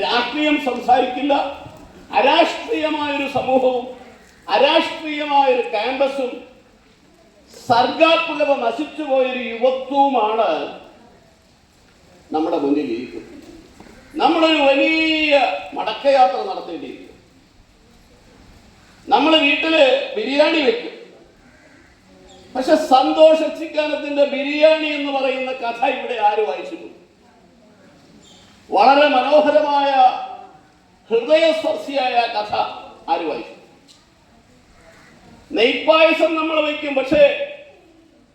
രാഷ്ട്രീയം സംസാരിക്കില്ല. അരാഷ്ട്രീയമായൊരു സമൂഹവും അരാഷ്ട്രീയമായൊരു ക്യാമ്പസും സർഗാത്മകത നശിച്ചു പോയൊരു യുവത്വവുമാണ് നമ്മുടെ മുന്നിൽ ഇരിക്കുന്നത് നമ്മളൊരു വലിയ മടക്കയാത്ര നടത്തേണ്ടിയിരിക്കും നമ്മൾ വീട്ടിൽ ബിരിയാണി വെക്കും. പക്ഷെ സന്തോഷ ചിക്കാനത്തിന്റെ ബിരിയാണി എന്ന് പറയുന്ന കഥ ഇവിടെ ആര് വായിച്ചിട്ടുണ്ട്? വളരെ മനോഹരമായ ഹൃദയസ്പർശിയായ കഥ ആര് വായിച്ചു നെയ്പ്പായസം നമ്മൾ വയ്ക്കും പക്ഷേ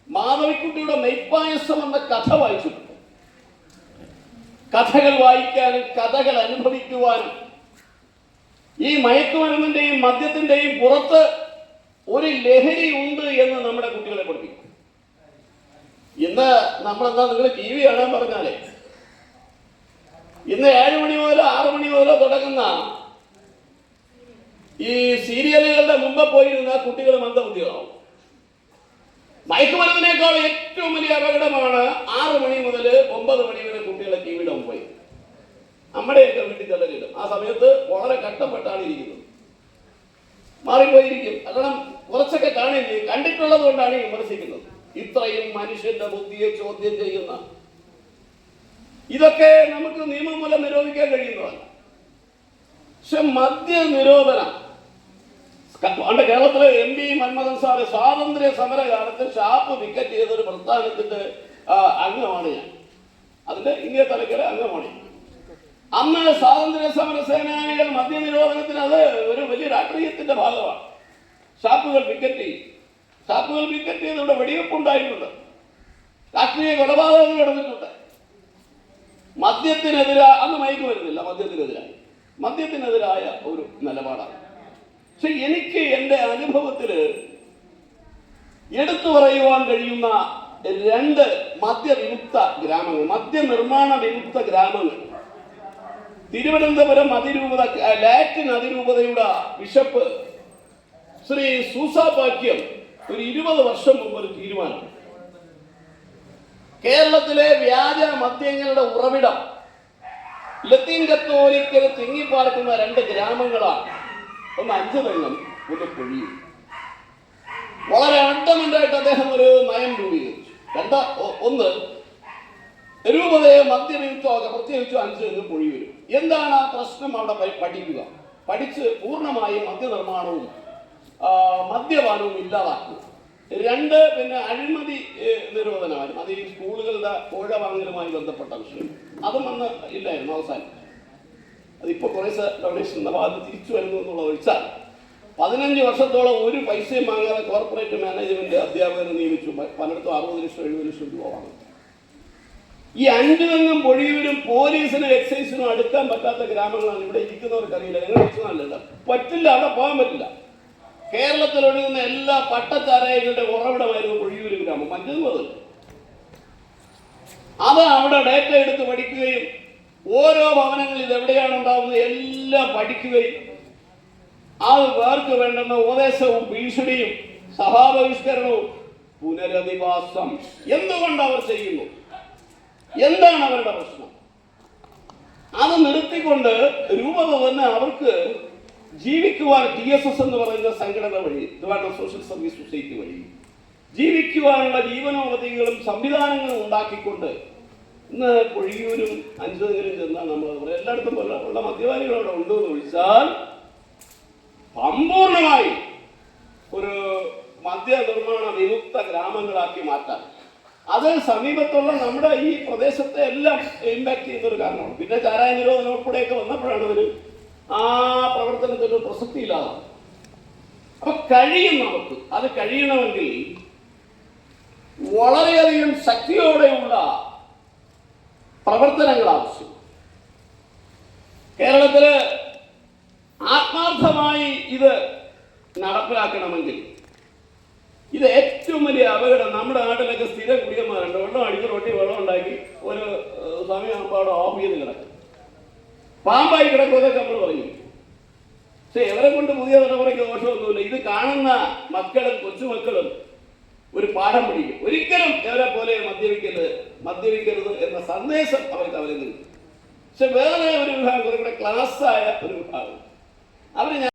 മാധവിക്കുട്ടിയുടെ നെയ്പ്പായസം എന്ന കഥ വായിച്ചിട്ടുണ്ട്. കഥകൾ വായിക്കാനും കഥകൾ അനുഭവിക്കുവാനും ഈ മയക്കുമരുന്നിന്റെയും മദ്യത്തിന്റെയും പുറത്ത് ഒരു ലഹരി ഉണ്ട് എന്ന് നമ്മുടെ കുട്ടികളെ പഠിപ്പിക്കും. ഇന്ന് നമ്മളെന്താ നിങ്ങൾ ടി വി കാണാൻ പറഞ്ഞാലേ ഇന്ന് ഏഴ് മണി മുതലോ ആറ് മണി മുതലോ തുടങ്ങുന്ന ഈ സീരിയലുകളുടെ മുമ്പ് പോയിരുന്ന കുട്ടികൾ മന്ദബുദ്ധികളാവും. മയക്കുമരുന്നിനേക്കാൾ ഏറ്റവും വലിയ അപകടമാണ് ആറ് മണി മുതൽ ഒമ്പത് മണി വരെ കുട്ടികളെ ടി വിയുടെ മുമ്പിൽ നമ്മുടെയൊക്കെ വീട്ടിൽ തള്ളലിടും ആ സമയത്ത് വളരെ കഷ്ടപ്പെട്ടാണ് ഇരിക്കുന്നത്. മാറിപ്പോയിരിക്കും. കാരണം കുറച്ചൊക്കെ കാണില്ലേ കണ്ടിട്ടുള്ളത് കൊണ്ടാണ് വിമർശിക്കുന്നത്. ഇത്രയും മനുഷ്യന്റെ ബുദ്ധിയെ ചോദ്യം ചെയ്യുന്ന ഇതൊക്കെ നമുക്ക് നിയമം മൂലം നിരോധിക്കാൻ കഴിയുന്നതല്ല പക്ഷെ മദ്യ നിരോധനം പണ്ട് കേരളത്തിലെ എം പി മൻമോഹൻ സാറ് സ്വാതന്ത്ര്യ സമര കാലത്ത് ഷാപ്പ് വിക്കറ്റ് ചെയ്തൊരു പ്രസ്ഥാനത്തിന്റെ അംഗമാണ് ഞാൻ. അതിന്റെ ഇന്ത്യ തലക്കര അംഗമാണ്. അന്ന് സ്വാതന്ത്ര്യ സമര സേനാനികൾ മദ്യനിരോധനത്തിന് അത് ഒരു വലിയ രാഷ്ട്രീയത്തിന്റെ ഭാഗമാണ്. ഷാപ്പുകൾ വിക്കറ്റ് ചെയ്യും. ഷാപ്പുകൾ വിക്കറ്റ് ചെയ്ത് ഇവിടെ വെടിവെപ്പ് ഉണ്ടായിട്ടുണ്ട് രാഷ്ട്രീയ കൊലപാതകങ്ങൾ നടന്നിട്ടുണ്ട്. മദ്യത്തിനെതിരായ അന്ന് മയക്ക് വരുന്നില്ല മദ്യത്തിനെതിരായി. മദ്യത്തിനെതിരായ ഒരു നിലപാടാണ്. പക്ഷെ എനിക്ക് എന്റെ അനുഭവത്തിൽ എടുത്തു പറയുവാൻ കഴിയുന്ന രണ്ട് മദ്യവിമുക്ത ഗ്രാമങ്ങൾ മദ്യനിർമ്മാണ വിമുക്ത ഗ്രാമങ്ങൾ. തിരുവനന്തപുരം അതിരൂപത ലാറ്റിൻ അതിരൂപതയുടെ ബിഷപ്പ് ശ്രീ സൂസാപാക്യം ഒരു ഇരുപത് വർഷം മുമ്പ് ഒരു തീരുമാനം. കേരളത്തിലെ വ്യാജ മദ്യങ്ങളുടെ ഉറവിടം ലത്തീൻ കത്തോലിക്കൽ തിങ്ങിപ്പാർക്കുന്ന രണ്ട് ഗ്രാമങ്ങളാണ്. ഒന്ന് അഞ്ചു തെങ്ങും ഒന്ന് പൊഴിയും വളരെ അണ്ടമുണ്ടായിട്ട് അദ്ദേഹം ഒരു നയം രൂപീകരിച്ചു. രണ്ട ഒന്ന് രൂപതയെ മദ്യപിച്ചോ പ്രത്യേകിച്ചോ അഞ്ചു തെങ്ങ് പൊഴി വരും. എന്താണ് ആ പ്രശ്നം അവിടെ പഠിക്കുക? പഠിച്ച് പൂർണമായും മദ്യനിർമ്മാണവും മദ്യപാനവും ഇല്ലാതാക്കുക. രണ്ട് പിന്നെ അഴിമതി നിരോധനമായിരുന്നു അത് ഈ സ്കൂളുകളുടെ കോഴ വാങ്ങലുമായി ബന്ധപ്പെട്ട വിഷയം. അതും അന്ന് ഇല്ലായിരുന്നു അവസാനം. അതിപ്പോൾ കുറേ ഡൊണേഷൻ ഭാഗത്ത് തിരിച്ചു വരുന്നു എന്നുള്ള ഒഴിച്ചാൽ പതിനഞ്ച് വർഷത്തോളം ഒരു പൈസയും വാങ്ങാതെ കോർപ്പറേറ്റ് മാനേജ്മെന്റ് അധ്യാപകരെ നിയമിച്ചു. പലയിടത്തും അറുപത് ലക്ഷം എഴുപത് ലക്ഷം രൂപ വാങ്ങും. ഈ അഞ്ചു തെങ്ങും പൊഴിയൂരും പോലീസിനും എക്സൈസിനും അടുക്കാൻ പറ്റാത്ത ഗ്രാമങ്ങളാണ് ഇവിടെ ഇരിക്കുന്നവർക്ക് അറിയില്ല. ഞങ്ങൾ ഇരിക്കുന്നതല്ല പറ്റില്ല അവിടെ പോകാൻ പറ്റില്ല. കേരളത്തിൽ ഒഴുകുന്ന എല്ലാ പട്ടച്ചാരായങ്ങളുടെ ഉറവിടമായിരുന്നു പൊഴിയൂര് ഗ്രാമം. മറ്റൊന്നും മുതൽ അത് അവിടെ ഡേറ്റ എടുത്ത് പഠിക്കുകയും ഓരോ ഭവനങ്ങളിൽ ഇത് എവിടെയാണ് ഉണ്ടാവുന്നത് എല്ലാം പഠിക്കുകയും അത് പേർക്ക് വേണ്ടുന്ന ഉപദേശവും ഭീഷണിയും സഭാബഹിഷ്കരണവും പുനരധിവാസം എന്തുകൊണ്ട് അവർ ചെയ്യുന്നു? എന്താണ് അവരുടെ പ്രശ്നം? അത് നിർത്തിക്കൊണ്ട് രൂപത തന്നെ അവർക്ക് ജീവിക്കുവാൻ ടി എസ് എസ് എന്ന് പറയുന്ന സംഘടന വഴി ട്രിവാൻഡ്രം സോഷ്യൽ സർവീസ് സൊസൈറ്റി വഴി ജീവിക്കുവാനുള്ള ജീവനോപതികളും സംവിധാനങ്ങളും ഉണ്ടാക്കിക്കൊണ്ട് ഇന്ന് കൊഴിയൂരും അഞ്ചുതെങ്കിലും ചെന്നാൽ നമ്മൾ പറയും എല്ലായിടത്തും ഉള്ള മദ്യപാനികൾ അവിടെ ഉണ്ടോ എന്ന് വിളിച്ചാൽ സമ്പൂർണമായി ഒരു മദ്യനിർമ്മാണ വിമുക്ത ഗ്രാമങ്ങളാക്കി മാറ്റാൻ അത് സമീപത്തുള്ള നമ്മുടെ ഈ പ്രദേശത്തെ എല്ലാം ഇമ്പാക്ട് ചെയ്യുന്ന ഒരു കാരണമാണ്. പിന്നെ ചാരായ നിരോധനം ഉൾപ്പെടെയൊക്കെ വന്നപ്പോഴാണ് ഒരു ആ പ്രവർത്തനത്തിന് ഒരു പ്രസക്തി ഇല്ലാതെ അപ്പൊ കഴിയും നമുക്ക്. അത് കഴിയണമെങ്കിൽ വളരെയധികം ശക്തിയോടെയുള്ള പ്രവർത്തനങ്ങൾ ആവശ്യം. കേരളത്തിൽ ആത്മാർത്ഥമായി ഇത് നടപ്പിലാക്കണമെങ്കിൽ ഇത് ഏറ്റവും വലിയ അപകടം നമ്മുടെ നാട്ടിലൊക്കെ സ്ഥിരം കുടിയന്മാരുണ്ട് വെള്ളം അടിച്ച് റൊട്ടി വെള്ളം ഉണ്ടാക്കി ഒരു സമയം സമയമാകുമ്പോൾ അവിടെ ഓഫ് ചെയ്ത് കിടക്കും. പാമ്പായി കിടക്കുമെന്നൊക്കെ നമ്മൾ പറഞ്ഞു പക്ഷെ എവരെ കൊണ്ട് പുതിയ തലമുറയ്ക്ക് ദോഷമൊന്നുമില്ല. ഇത് കാണുന്ന മക്കളും കൊച്ചുമക്കളും ഒരു പാഠം പഠിക്കും. ഒരിക്കലും എവരെ പോലെ മദ്യപിക്കരുത് മദ്യപിക്കരുത് എന്ന സന്ദേശം അവർക്ക് അവരിൽ നിന്ന് പക്ഷെ വേറെ ഒരു വിഭാഗം ക്ലാസ് ക്ലാസ്സായ ഒരു വിഭാഗം. അവർ